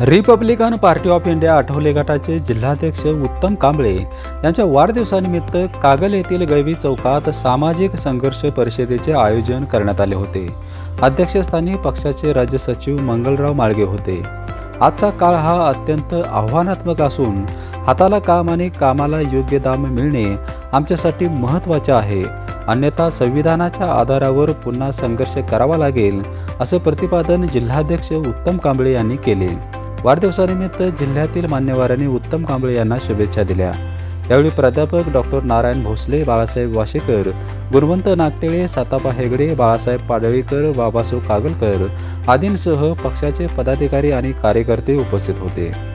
Republican Party of India Athawale गटाचे जिल्हाध्यक्ष उत्तम कांबळे यांच्या वाढदिवसानिमित्त कागल येथील गैवी चौकात सामाजिक संघर्ष परिषदेचे आयोजन करण्यात आले होते. अध्यक्षस्थानी पक्षाचे राज्य सचिव मंगलराव माळगे होते. आजचा काळ हा अत्यंत आव्हानात्मक असून हाताला काम आणि कामाला योग्य दाम मिळणे आमच्यासाठी महत्त्वाचे आहे. अन्यथा संविधानाच्या आधारावर पुन्हा संघर्ष करावा लागेल असे प्रतिपादन जिल्हाध्यक्ष उत्तम कांबळे यांनी केले. वाढदिवसानिमित्त जिल्ह्यातील मान्यवरांनी उत्तम कांबळे यांना शुभेच्छा दिल्या. यावेळी प्राध्यापक डॉक्टर नारायण भोसले बाळासाहेब वाशेकर गुणवंत नागटेळे सातापा हेगडे बाळासाहेब पाडळीकर बाबासो कागलकर आदींसह पक्षाचे पदाधिकारी आणि कार्यकर्ते उपस्थित होते.